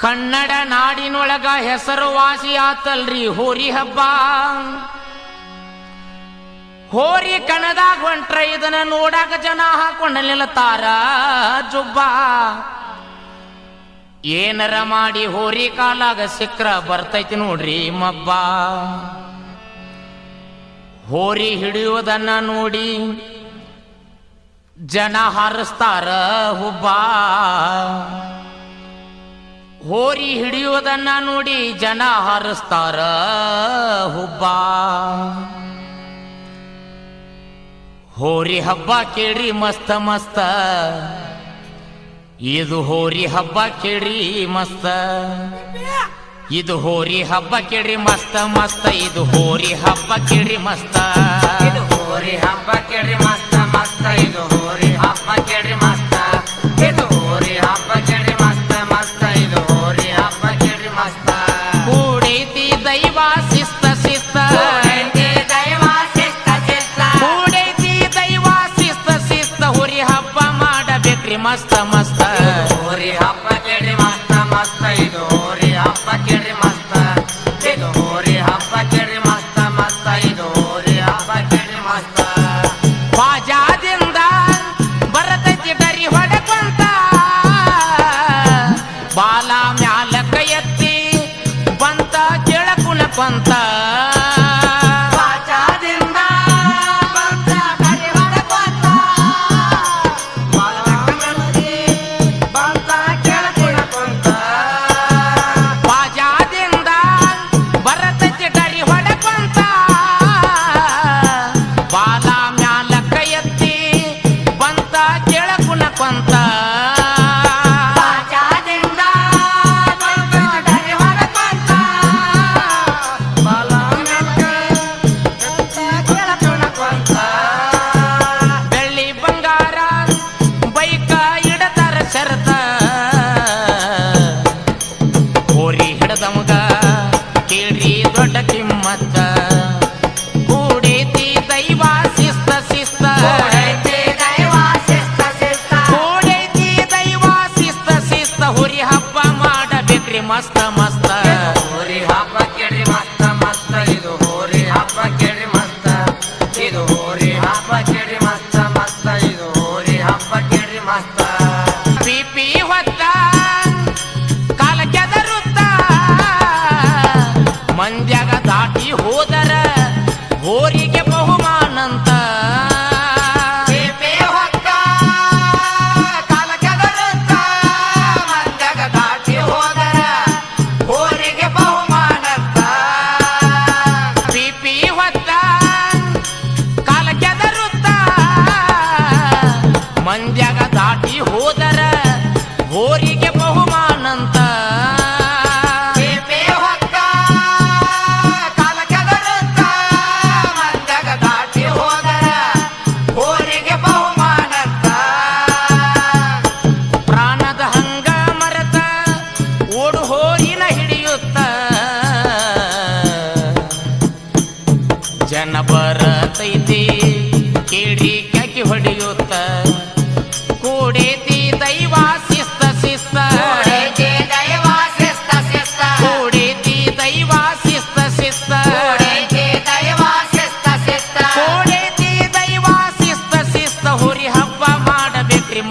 ಕನ್ನಡ ನಾಡಿನೊಳಗ ಹೆಸರುವಾಸಿ ಆತಲ್ರಿ ಹೋರಿ ಹಬ್ಬ ಹೋರಿ ಕಣದಾಗ ಹೊಂಟ್ರ, ಇದನ್ನ ನೋಡಾಕ ಜನ ಹಾಕೊಂಡ ನಿಲ್ತಾರ ಜುಬ್ಬ. ಏನರ ಮಾಡಿ ಹೋರಿ ಕಾಲಾಗ ಸಿಕ್ರ ಬರ್ತೈತಿ ನೋಡ್ರಿ ಮಬ್ಬ. ಹೋರಿ ಹಿಡಿಯುವುದನ್ನ ನೋಡಿ ಜನ ಹಾರಿಸ್ತಾರ ಹುಬ್ಬ. ಹೋರಿ ಹಿಡಿಯುವುದನ್ನ ನೋಡಿ ಜನ ಹಾರಿಸ್ತಾರ. ಹುಬ್ಬ. ಹೋರಿ ಹಬ್ಬ ಕೇಳ್ರಿ ಮಸ್ತ ಮಸ್ತ. ಇದು ಹೋರಿ ಹಬ್ಬ ಕೇಳ್ರಿ ಮಸ್ತ. ಇದು ಹೋರಿ ಹಬ್ಬ ಕೇಳ್ರಿ ಮಸ್ತ ಮಸ್ತ. ಇದು ಹೋರಿ ಹಬ್ಬ ಕೇಳ್ರಿ ಮಸ್ತ. ಇದು ಹೋರಿ ಹಬ್ಬ ಕೇಳ್ರಿ ಮಸ್ತ ಮಸ್ತ. ಇದು ಹೋರಿ ಹಬ್ಬ ಕೇಳ್ರಿ ಮಸ್ತ ಮಸ್ತ. ಹೋರಿ ಹಬ್ಬ ಕೇಳಿ ಮಸ್ತ ಮಸ್ತ. ಇದು ಹೋರಿ ಹಬ್ಬ ಕೇಳಿ ಮಸ್ತ. ಇದು ಹೋರಿ ಹಬ್ಬ ಕೇಳಿ ಮಸ್ತ ಮಸ್ತ. ಇದು ಹೋರಿ ಹಬ್ಬ ಕೇಳಿ ಮಸ್ತ. ಬಾಜಾದಿಂದ ಬರತೈತಿ ಡರಿ ಹೊಡಕೊಂತ. ಬಾಲ ಮ್ಯಾಲ ಕೈ ಎತ್ತಿ ಬಂತ ಕೆಳಕುನ ಶಿಸ್ತ ಕೋಡೈತಿ ದೈವ ಶಿಸ್ತ ಶಿಸ್ತ. ಕೂಡೈತಿ ದೈವ ಶಿಸ್ತ ಶಿಸ್ತ. ಹೋರಿ ಹಬ್ಬ ಮಾಡಬೇಕ್ರಿ ಮಸ್ತ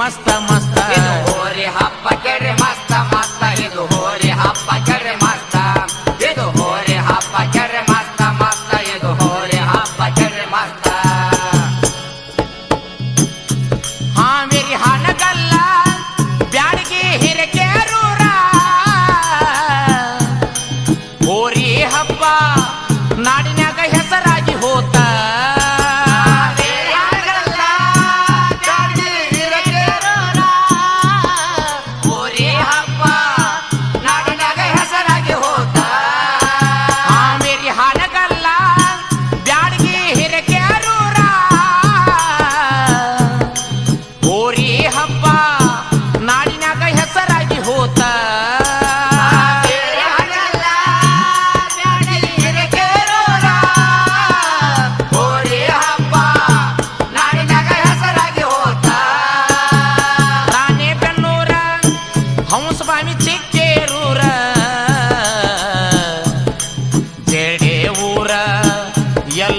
ಮಸ್ತ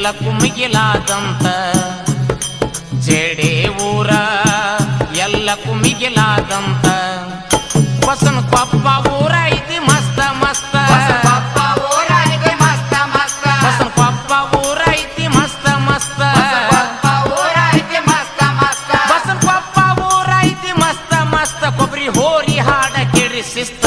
ಎಲ್ಲ ಕುಮ್ಮಿಗಿಲಾದಂತ ಜಡೆ ಊರ ಎಲ್ಲ ಕುಮಿಗಿಲಾದಂತ ಬಸನ್ ಕೊಪ್ಪ ಊರ ಐತಿ ಮಸ್ತ ಮಸ್ತ. ಪಪ್ಪ ಊರ ಐತಿ ಮಸ್ತ ಮಸ್ತ. ಬಸನ್ ಕೊಪ್ಪ ಊರ ಐತಿ ಮಸ್ತ ಮಸ್ತ. ಬಸನ್ ಕೊಪ್ಪ ಊರ ಐತಿ ಮಸ್ತ ಮಸ್ತ. ಕೊಬ್ಬರಿ ಹೋರಿ ಹಾಡ ಕೇಳಿ ಶಿಸ್ತ.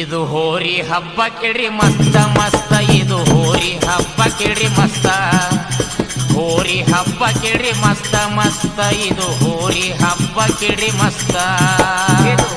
ಇದು ಹೋರಿ ಹಬ್ಬ ಕೇಳಿ ಮಸ್ತ ಮಸ್ತ. ಇದು ಹೋರಿ ಹಬ್ಬ ಕೇಳಿ ಮಸ್ತ. ಹೋರಿ ಹಬ್ಬ ಕೇಳಿ ಮಸ್ತ ಮಸ್ತ. ಇದು ಹೋರಿ ಹಬ್ಬ ಕೇಳಿ ಮಸ್ತ. ಇದು